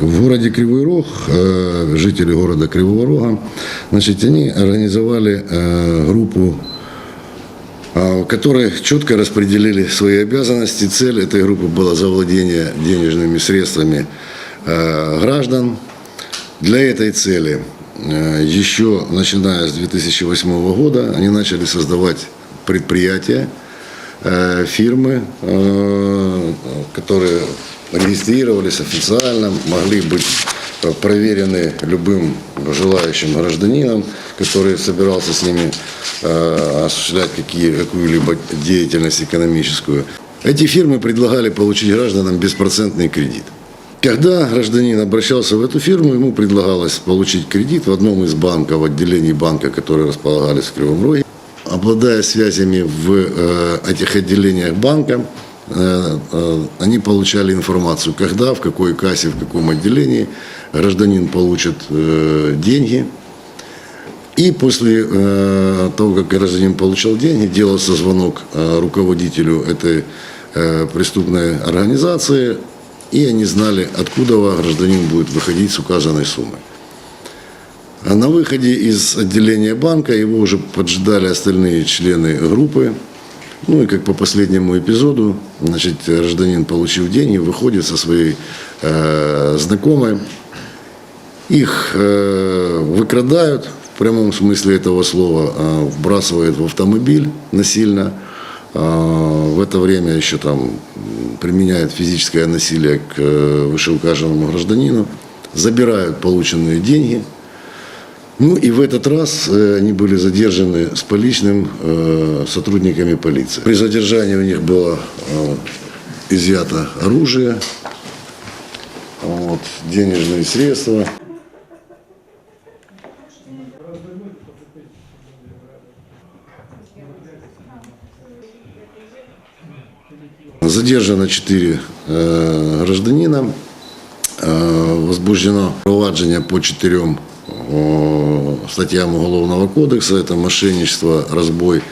В городе Кривой Рог, жители города Кривого Рога, значит, они организовали группу, в которой четко распределили свои обязанности. Цель этой группы была завладение денежными средствами граждан. Для этой цели еще начиная с 2008 года они начали создавать предприятия, э, фирмы, э, которые регистрировались официально, могли быть э, проверены любым желающим гражданином, который собирался с ними э, осуществлять какие, какую-либо деятельность экономическую. Эти фирмы предлагали получить гражданам беспроцентный кредит. Когда гражданин обращался в эту фирму, ему предлагалось получить кредит в одном из банков, в отделении банка, которые располагались в Кривом Роге. Обладая связями в э, этих отделениях банка, они получали информацию, когда, в какой кассе, в каком отделении гражданин получит э, деньги. И после э, того, как гражданин получал деньги, делался звонок э, руководителю этой э, преступной организации, и они знали, откуда гражданин будет выходить с указанной суммой. А на выходе из отделения банка его уже поджидали остальные члены группы. Ну и как по последнему эпизоду, значит, гражданин, получив деньги, выходит со своей э, знакомой. Их э, выкрадают, в прямом смысле этого слова, э, вбрасывают в автомобиль насильно. Э, в это время еще там применяют физическое насилие к э, вышеуказанному гражданину, забирают полученные деньги – ну и в этот раз э, они были задержаны с поличным э, сотрудниками полиции. При задержании у них было э, изъято оружие, вот, денежные средства. Задержано четыре э, гражданина. Возбуждено провадження по о, статьям Уголовного кодекса. Это мошенничество, разбой,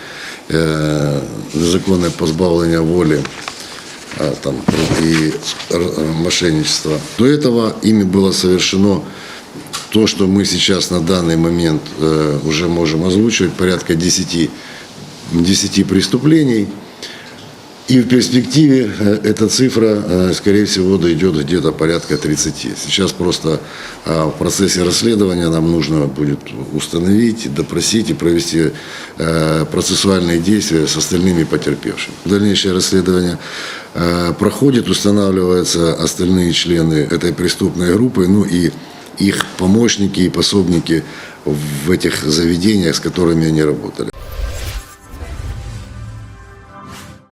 э, незаконное позбавление воли а, там, и р- мошенничество. До этого ими было совершено то, что мы сейчас на данный момент э, уже можем озвучивать, порядка 10, 10 преступлений. И в перспективе э, эта цифра, э, скорее всего, дойдет где-то порядка 30. Сейчас просто э, в процессе расследования нам нужно будет установить, допросить и провести процессуальные действия с остальными потерпевшими. Дальнейшее расследование проходит, устанавливаются остальные члены этой преступной группы, ну и их помощники и пособники в этих заведениях, с которыми они работали.